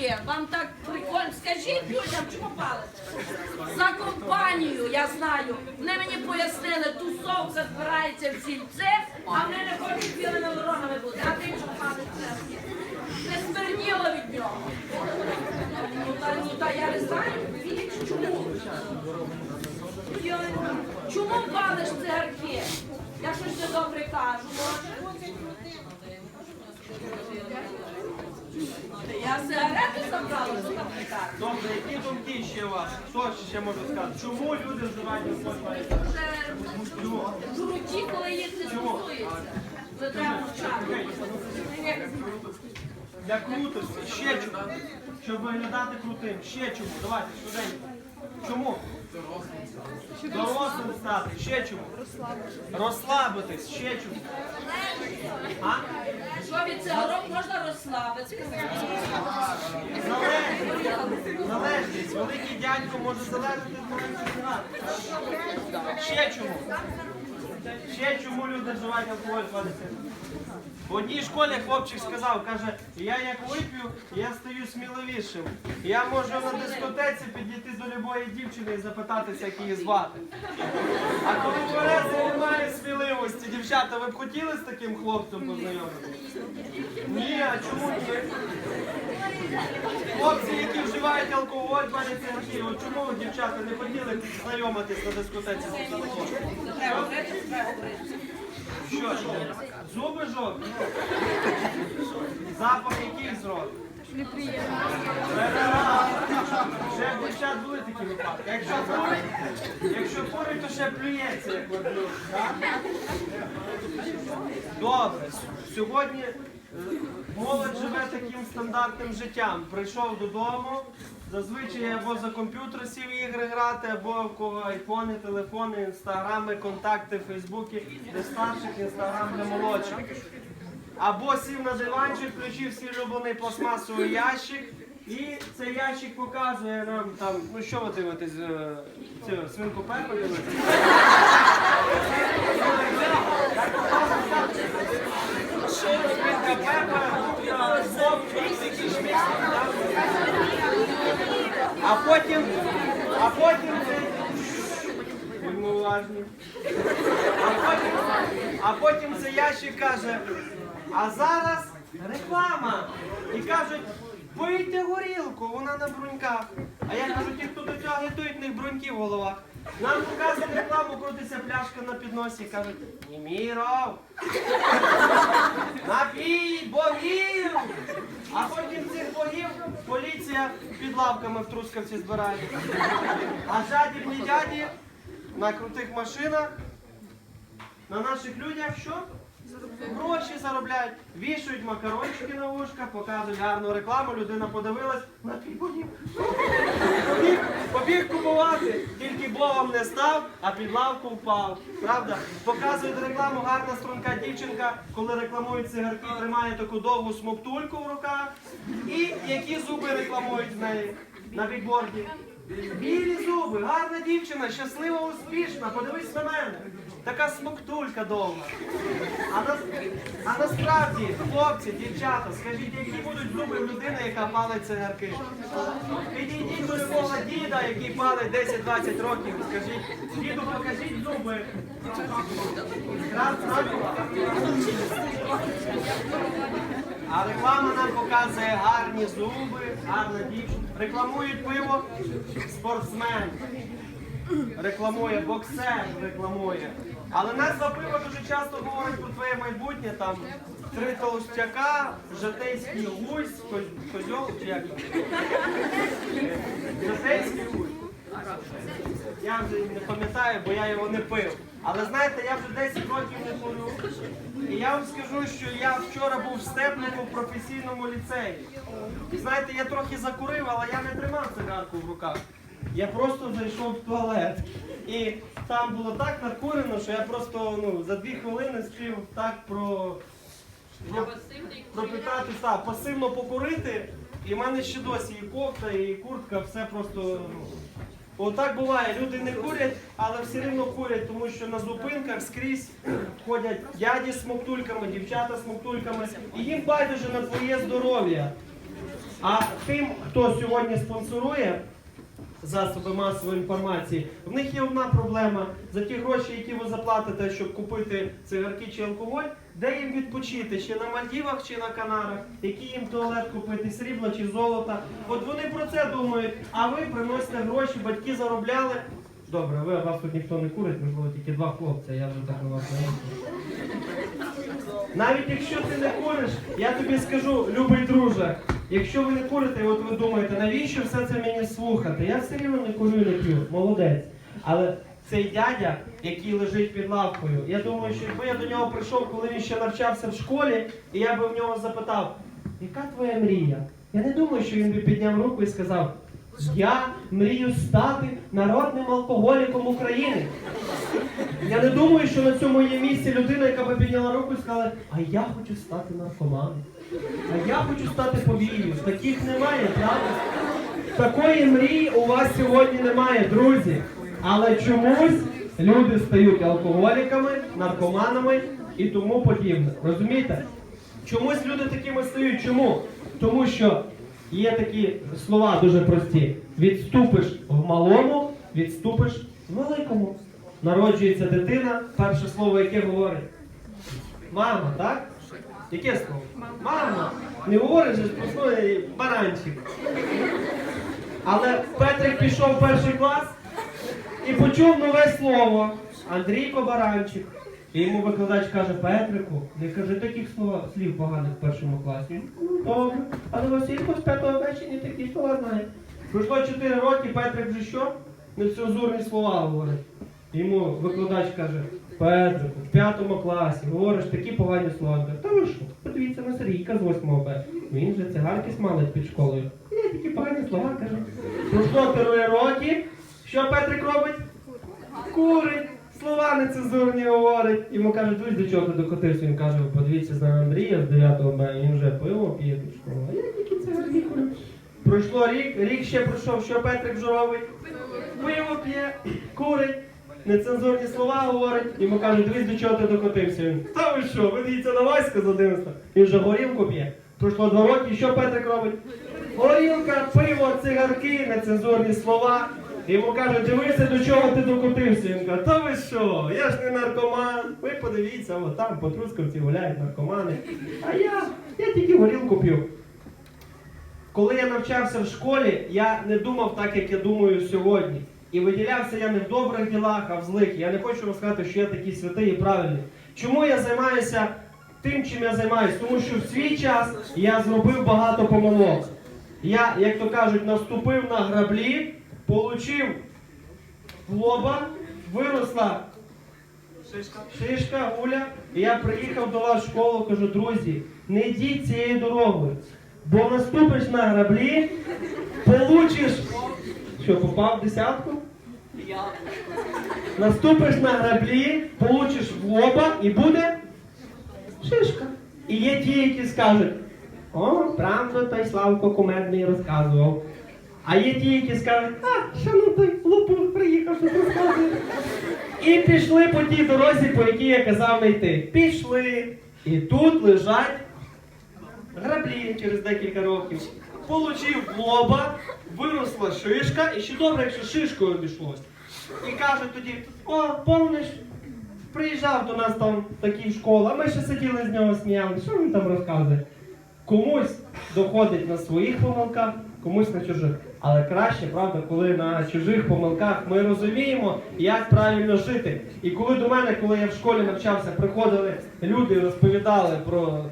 цигарки. Вам так прикольно. Скажіть людям, чому палите? За компанію, я знаю. Вони мені пояснили, тусовка збирається в сільце, а вони не хочуть білими воронами бути. А ти палиш церкві? Не смерділо від нього. Ну ну, та я не знаю, Віч, чому? Чому палиш цигарки? Я щось недобре кажу, може? Я сигарети забрала з патрикарні. Добре, які думки ще у вас? Що ще можу сказати? Чому люди вживають алкоголь? Чому? Круті, коли їх не стосується. Не треба мовчати. Для крутості, ще чому? Щоб виглядати крутим, ще чому? Давайте, швиденько. Чому? Дорослим стати, ще чому? Розслабитись, ще чому? А? Що від цигарок можна розслабитися? Залежність. Великий дядько може залежати від. Ще чому? Ще чому люди вживають алкоголь кладеться? В одній школі хлопчик сказав, каже, я як вип'ю, я стаю сміливішим. Я можу на дискотеці підійти до любої дівчини і запитатися, як її звати. А коли в Березі немає сміливості, дівчата, ви б хотіли з таким хлопцем познайомитися? Ні, а чому ні? Хлопці, які вживають алкоголь, пані цигарки, от чому дівчата, не хотіли знайомитись на дискотеці з? Що ж, зуби жовті? Запах який з роту? Неприємно. Ще дівчат були такі випадки. Якщо курить, якщо курить, то ще плюється, як так? Добре. Сьогодні молодь живе таким стандартним життям. Прийшов додому, зазвичай або за комп'ютер сів ігри грати, або в кого айфони, телефони, інстаграми, контакти, фейсбуки для старших, інстаграм для молодших. Або сів на диванчик, включив свій улюблений пластмасовий ящик. І цей ящик показує нам там, ну що ви дивитесь, е, цю свинку Пепу дивитесь? А потім, а потім. Будьмо уважні. А потім, а потім цей ящик каже, а зараз реклама. І кажуть, пийте горілку, вона на бруньках. А я кажу, ті, хто до цього агітують, в них бруньки в головах. Нам показують рекламу, крутиться пляшка на підносі і кажуть, Німіров, напій богів! А потім цих богів поліція під лавками в Трускавці збирає. А жадібні дяді на крутих машинах, на наших людях що? Гроші заробляють, вішають макарончики на вушка, показують гарну рекламу, людина подивилась, на богів. Побіг, побіг купувати, тільки Богом не став, а під лавку впав. Правда? Показують рекламу, гарна струнка дівчинка, коли рекламують цигарки, тримає таку довгу смоктульку в руках. І які зуби рекламують в неї на бікборді. Білі зуби, гарна дівчина, щаслива, успішна. Подивись на мене. Така смоктулька довга. А, нас, а насправді, хлопці, дівчата, скажіть, які будуть зуби в людини, яка палить цигарки? Підійдіть до любого діда, який палить 10-20 років, скажіть, діду, покажіть зуби. Раз, раз. А реклама нам показує гарні зуби, гарна дівчина. Рекламують пиво спортсмен. Рекламує боксер, рекламує. Але назва пива дуже часто говорить про твоє майбутнє. Там три толстяка, житейський гусь, ко- козьол чи як? там? Житейський гусь. Я вже не пам'ятаю, бо я його не пив. Але знаєте, я вже 10 років не курю. І я вам скажу, що я вчора був в Степнику в професійному ліцеї. І знаєте, я трохи закурив, але я не тримав цигарку в руках. Я просто зайшов в туалет. І там було так накурено, що я просто ну, за дві хвилини спів так про. про пасивно покурити. І в мене ще досі і кофта, і куртка, все просто. Ну, отак буває. Люди не курять, але все рівно курять, тому що на зупинках скрізь ходять дяді з смоктульками, дівчата з смоктульками, і їм байдуже на твоє здоров'я. А тим, хто сьогодні спонсорує засоби масової інформації, в них є одна проблема. За ті гроші, які ви заплатите, щоб купити цигарки чи алкоголь, де їм відпочити? Чи на Мальдівах, чи на Канарах, який їм туалет купити, срібла чи золота. От вони про це думають, а ви приносите гроші, батьки заробляли. Добре, ви вас тут ніхто не курить, можливо, тільки два хлопця, я вже так на вас не. Навіть якщо ти не куриш, я тобі скажу, любий друже, якщо ви не курите, от ви думаєте, навіщо все це мені слухати? Я все рівно не курю, не п'ю, молодець. Але цей дядя, який лежить під лавкою, я думаю, що якби я до нього прийшов, коли він ще навчався в школі, і я би в нього запитав, яка твоя мрія? Я не думаю, що він би підняв руку і сказав, я мрію стати народним алкоголіком України. Я не думаю, що на цьому є місці людина, яка би підняла руку і сказала, а я хочу стати наркоманом. А я хочу стати повією. Таких немає, правда? Такої мрії у вас сьогодні немає, друзі. Але чомусь люди стають алкоголіками, наркоманами і тому подібне. Розумієте? Чомусь люди такими стають. Чому? Тому що є такі слова дуже прості. Відступиш в малому, відступиш в великому. Народжується дитина, перше слово, яке говорить. Мама, так? Яке слово? Мама. Не говориш, же ж простої баранчик. Але Петрик пішов в перший клас і почув нове слово. Андрійко Баранчик. І йому викладач каже, Петрику, не кажи таких слова, слів поганих в першому класі. Ну, добре. Але Василько з п'ятого вечора такі слова знає. Пройшло 4 роки, Петрик вже що? Нецензурні слова говорить. Йому викладач каже, Петрику, в п'ятому класі говориш такі погані слова. Та ви що? Подивіться на Сергійка з 8 Б. Він же цигарки смалить під школою. Я такі погані слова каже. Пройшло 3 роки. Що Петрик робить? Курить. Слова нецензурні говорить. Йому кажуть, дивись, до чого ти докотився. Він каже, подивіться з нами Андрія з 9 Б, він вже пиво п'є під школою. А я тільки цигарки курю. Пройшло рік, рік ще пройшов, що Петрик вже робить? Пиво п'є, курить, нецензурні слова говорить. Йому кажуть, дивись, до чого ти докотився. Та ви що, ви дивіться на Васька з 11. Він вже горілку п'є. Пройшло два роки, що Петрик робить? Горілка, пиво, цигарки, нецензурні слова. Йому кажуть, дивися, до чого ти докотився. Він каже, та ви що, я ж не наркоман. Ви подивіться, от там по Трускавці гуляють наркомани. А я, я тільки горілку п'ю. Коли я навчався в школі, я не думав так, як я думаю сьогодні. І виділявся я не в добрих ділах, а в злих. Я не хочу вам сказати, що я такий святий і правильний. Чому я займаюся тим, чим я займаюся? Тому що в свій час я зробив багато помилок. Я, як то кажуть, наступив на граблі, получив лоба, виросла шишка, гуля, і я приїхав до вас в школу, кажу, друзі, не йдіть цією дорогою. Бо наступиш на граблі, получиш. Що, попав в десятку? Наступиш на граблі, получиш в лоба і буде шишка. І є ті, які скажуть, о, правда, той Славко кумедний розказував. А є ті, які скажуть, а, що ну той лопух приїхав, що розказує. І пішли по тій дорозі, по якій я казав не йти. Пішли. І тут лежать граблі через декілька років. Получив лоба, виросла шишка, і ще добре, якщо шишкою обійшлось. І кажуть тоді, о, помниш, приїжджав до нас там такий в школу, а ми ще сиділи з нього сміяли. Що він там розказує? Комусь доходить на своїх помилках, комусь на чужих. Але краще, правда, коли на чужих помилках ми розуміємо, як правильно жити. І коли до мене, коли я в школі навчався, приходили люди і розповідали про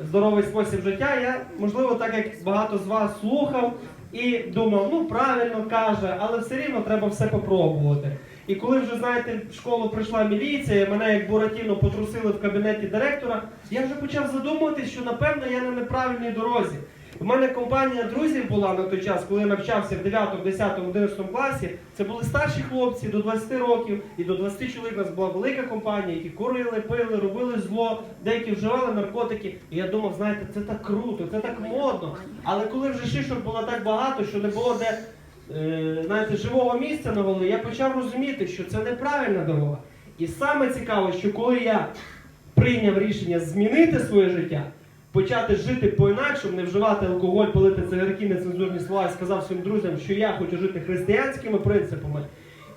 здоровий спосіб життя, я, можливо, так як багато з вас слухав і думав, ну правильно каже, але все рівно треба все попробувати. І коли вже, знаєте, в школу прийшла міліція, мене як Буратіно потрусили в кабінеті директора, я вже почав задумуватись, що напевно я на неправильній дорозі. У мене компанія друзів була на той час, коли я навчався в 9, 10, 11 класі. Це були старші хлопці до 20 років, і до 20 чоловік у нас була велика компанія, які курили, пили, робили зло, деякі вживали наркотики. І я думав, знаєте, це так круто, це так модно. Але коли вже шишок було так багато, що не було де е, знаєте, живого місця на голові, я почав розуміти, що це неправильна дорога. І саме цікаве, що коли я прийняв рішення змінити своє життя, почати жити по-інакшому, не вживати алкоголь, палити цигарки, нецензурні слова, і сказав своїм друзям, що я хочу жити християнськими принципами.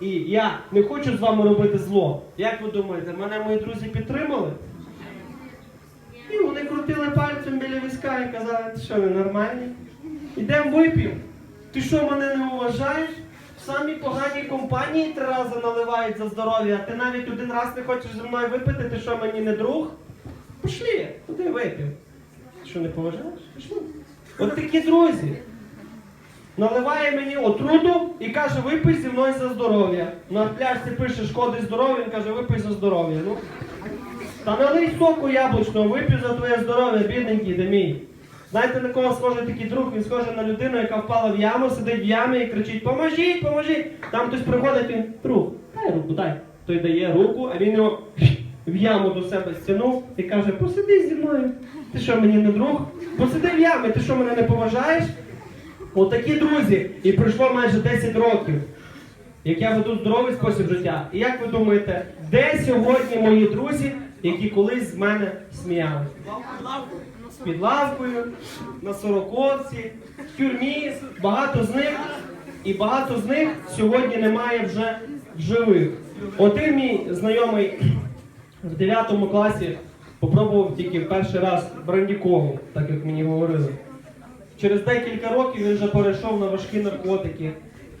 І я не хочу з вами робити зло. Як ви думаєте, мене мої друзі підтримали? І вони крутили пальцем біля візка і казали, ти що, ненормальний? Ідемо вип'ємо. Ти що мене не уважаєш? В самій поганій компанії три рази наливають за здоров'я, а ти навіть один раз не хочеш зі мною випити, ти що мені не друг? Пішли, куди вип'ємо. Що не поважаєш? Пішли. От такі друзі. Наливає мені отруту і каже, випий зі мною за здоров'я. На пляшці пише шкоди здоров'я, він каже, випий за здоров'я. Ну, та налий соку яблучного, вип'ю за твоє здоров'я, бідненький де мій. Знаєте, на кого схожий такий друг? Він схожий на людину, яка впала в яму, сидить в ямі і кричить: Поможіть, поможіть! Там хтось приходить, він друг, дай руку, дай. Той дає руку, а він його в яму до себе стянув і каже, посиди зі мною. Ти що, мені не друг? Посиди в ямі, ти що мене не поважаєш? Отакі друзі. І пройшло майже 10 років, як я веду здоровий спосіб життя. І як ви думаєте, де сьогодні мої друзі, які колись з мене сміялися? Під лавкою, на сороковці, в тюрмі, багато з них, і багато з них сьогодні немає вже живих. Один мій знайомий в 9 класі попробував тільки перший раз брандікову, так як мені говорили. Через декілька років він вже перейшов на важкі наркотики.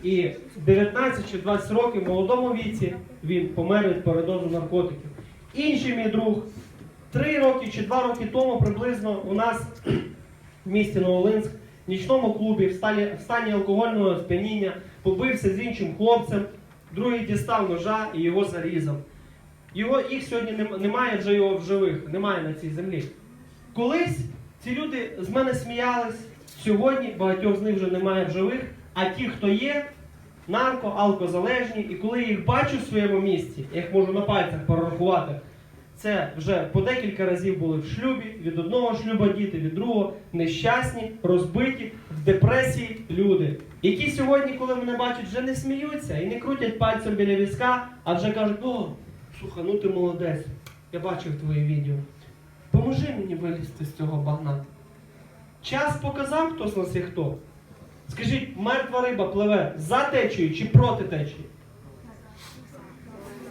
І в 19 чи 20 років в молодому віці він помер від передозу наркотиків. Інший мій друг три роки чи два роки тому приблизно у нас в місті Новолинськ в нічному клубі в стані, в стані алкогольного сп'яніння побився з іншим хлопцем, другий дістав ножа і його зарізав. Його, їх сьогодні немає вже його в живих, немає на цій землі. Колись ці люди з мене сміялись, сьогодні багатьох з них вже немає в живих, а ті, хто є, нарко, алкозалежні, і коли я їх бачу в своєму місті, я їх можу на пальцях перерахувати, це вже по декілька разів були в шлюбі, від одного шлюба діти, від другого, нещасні, розбиті, в депресії люди, які сьогодні, коли мене бачать, вже не сміються і не крутять пальцем біля візка, а вже кажуть, о, слухай, ну ти молодець, я бачив твої відео. Поможи мені вилізти з цього багна. Час показав, хто з нас є хто. Скажіть, мертва риба пливе за течією чи проти течії?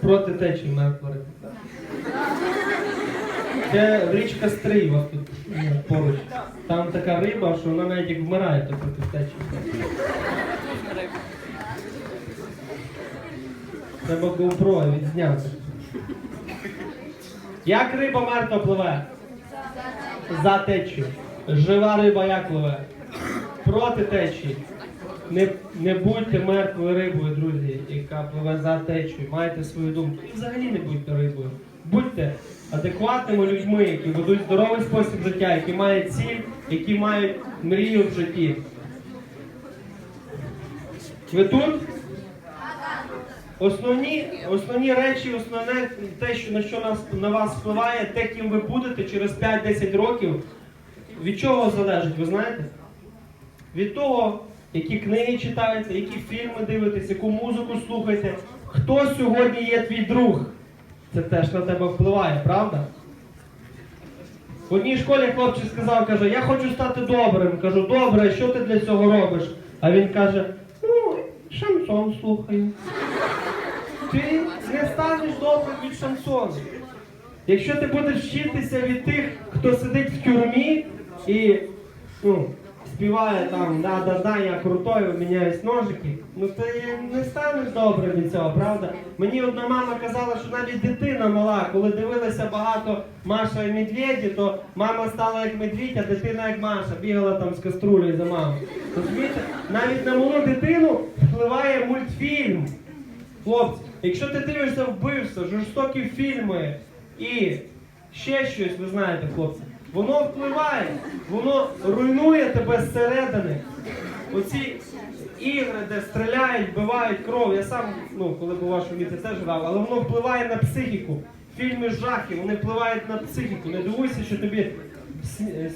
Проти течії мертва риба. Це річка Стрий вас тут е, поруч. Там така риба, що вона навіть як вмирає, то проти течії. Треба GoPro відзняти. Як риба мертва пливе? За течію. Жива риба як пливе? Проти течії. Не, не будьте мертвою рибою, друзі, яка пливе за течією. Майте свою думку. І взагалі не будьте рибою. Будьте адекватними людьми, які ведуть здоровий спосіб життя, які мають ціль, які мають мрію в житті. Ви тут? Основні, основні речі, основне те, що на що нас на вас впливає, те, ким ви будете через 5-10 років. Від чого залежить, ви знаєте? Від того, які книги читаєте, які фільми дивитесь, яку музику слухаєте. Хто сьогодні є твій друг? Це теж на тебе впливає, правда? В одній школі хлопчик сказав, каже, я хочу стати добрим. Кажу, добре, що ти для цього робиш? А він каже, ну, шансон слухаю. Ти не станеш добрим від шансону. Якщо ти будеш вчитися від тих, хто сидить в тюрмі і ну, співає там да-да-да, я крутой, міняюсь ножики, ну ти не станеш добрим від цього, правда? Мені одна мама казала, що навіть дитина мала, коли дивилася багато Маша і Медведі, то мама стала як медвідь, а дитина як Маша, бігала там з каструлею за мамою. Розумієте? Навіть на малу дитину впливає мультфільм. Хлопці, якщо ти дивишся вбивство, жорстокі фільми і ще щось, ви знаєте, хлопці, воно впливає, воно руйнує тебе зсередини. Оці ігри, де стріляють, вбивають кров. Я сам, ну, коли був вашому віці, теж грав, але воно впливає на психіку. Фільми жахи, вони впливають на психіку. Не дивуйся, що тобі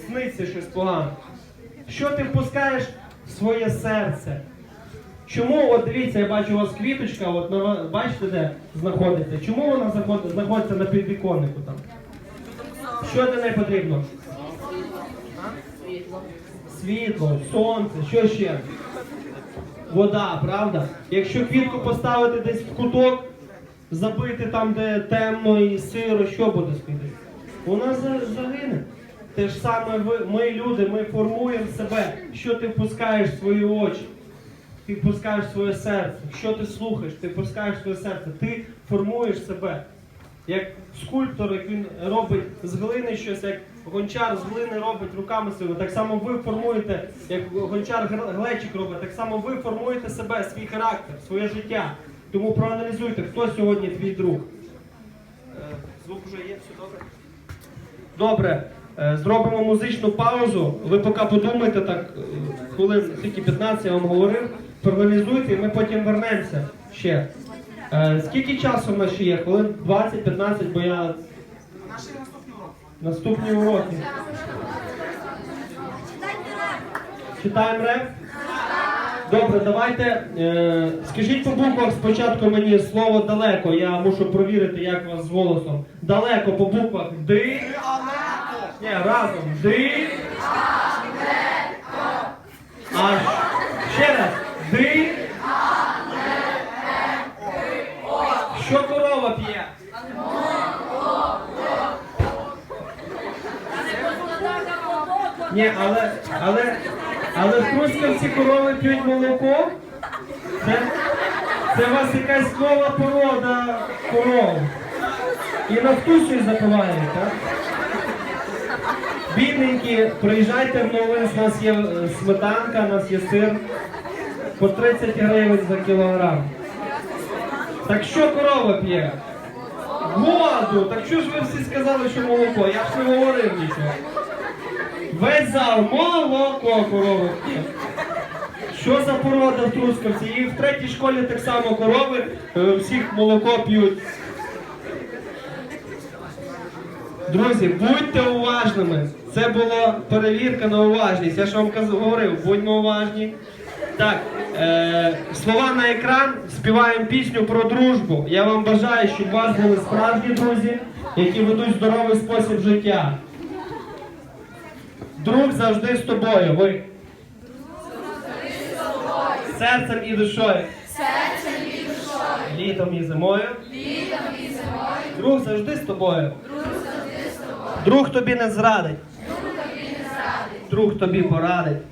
сниться щось погане. Що ти впускаєш в своє серце? Чому, от дивіться, я бачу у вас квіточка, от на бачите, де знаходиться? Чому вона знаходиться на підвіконнику там? Що для неї потрібно? Світло, сонце, що ще? Вода, правда? Якщо квітку поставити десь в куток, забити там, де темно і сиро, що буде з квіткою? Вона за- загине. Те ж саме ми, люди, ми формуємо себе, що ти впускаєш в свої очі. Ти впускаєш своє серце. Що ти слухаєш, ти впускаєш своє серце. Ти формуєш себе. Як скульптор, як він робить з глини щось, як гончар з глини робить руками своїми, так само ви формуєте, як гончар глечик робить, так само ви формуєте себе, свій характер, своє життя. Тому проаналізуйте, хто сьогодні твій друг. Е, Звук вже є, все добре. Добре, е, зробимо музичну паузу. Ви поки подумайте так, е, хвилин тільки 15 я вам говорив. Проаналізуйте і ми потім вернемося ще. Е, Скільки часу в нас ще є? Хвилин 20-15, бо я. Наші наступні уроки. Наступні уроки. Читаємо реп? Добре, давайте. Е, скажіть по буквах спочатку мені слово далеко. Я мушу провірити, як у вас з голосом. Далеко по буквах. Ди. Ні, разом. Ди. Аж. Ще раз. Ди. Що корова п'є? Ні, але, але, але в Трускавці корови п'ють молоко. Це, це у вас якась нова порода коров. І нафтусю запивають, так? Бідненькі, приїжджайте в Новинс, у нас є е, сметанка, у нас є сир. По 30 гривень за кілограм. Так що корова п'є? Воду! Так що ж ви всі сказали, що молоко? Я ж не говорив нічого. Весь зал молоко корови п'є. Що за порода в Трускавці? І в третій школі так само корови е, всіх молоко п'ють. Друзі, будьте уважними. Це була перевірка на уважність. Я ж вам говорив, будьмо уважні. Так, е, слова на екран, співаємо пісню про дружбу. Я вам бажаю, щоб у вас були справжні друзі, які ведуть здоровий спосіб життя. Друг завжди з тобою. Ви. Серцем і душою. Серцем і душою. Літом і зимою. Літом і зимою. Друг завжди з тобою. Друг завжди з тобою. Друг тобі не зрадить. Друг тобі не зрадить. Друг тобі порадить.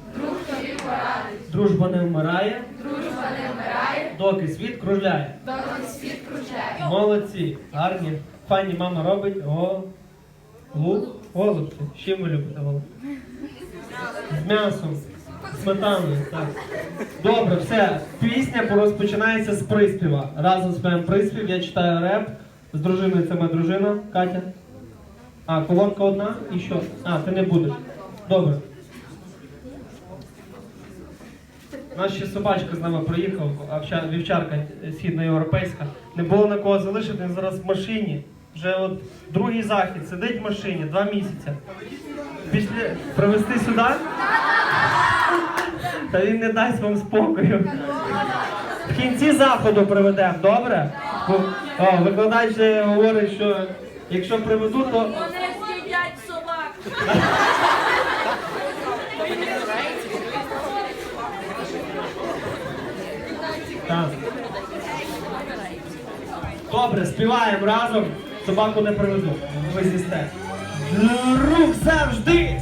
Дружба не вмирає. Дружба не вмирає. Доки світ кружляє. Доки світ кружляє. Молодці, гарні. Пані мама робить. О. Лук. Голубці. З чим ви любите голубці? З м'ясом, сметаною, так. Добре, все. Пісня розпочинається з приспіва. Разом співаємо приспів, я читаю реп. З дружиною це моя дружина, Катя. А, колонка одна і що? А, ти не будеш. Добре. У нас ще собачка з нами приїхав, овча- вівчарка східноєвропейська. Не було на кого залишити, він зараз в машині. Вже от другий захід, сидить в машині два місяці. Після привезти сюди? Та він не дасть вам спокою. В кінці заходу приведемо, добре? О, викладач говорить, що якщо приведу, то Вони з'їдять собак. Добре, співаємо разом. Собаку не приведу. Ви з'їсте. Рух завжди.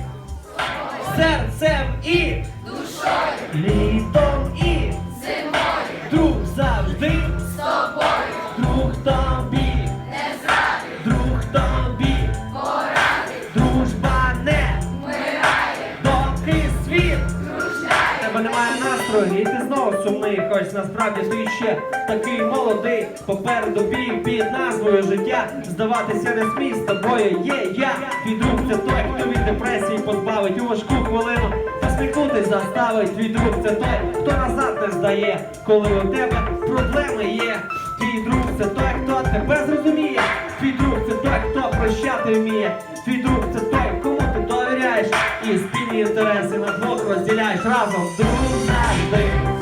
Серцем і душою. Літом і зимою. Друг немає настрою, і ти знову сумний, хоч насправді ти ще такий молодий. Попереду бій під назвою життя. Здаватися не смій, з тобою є я. Твій друг це той, хто від депресії позбавить у важку хвилину. Посміхнутись заставить. Твій друг це той, хто назад не здає, коли у тебе проблеми є. Твій друг це той, хто тебе зрозуміє. Твій друг це той, хто прощати вміє. Твій друг це довіряєш. І спільні інтереси на двох розділяєш разом. Друг завжди.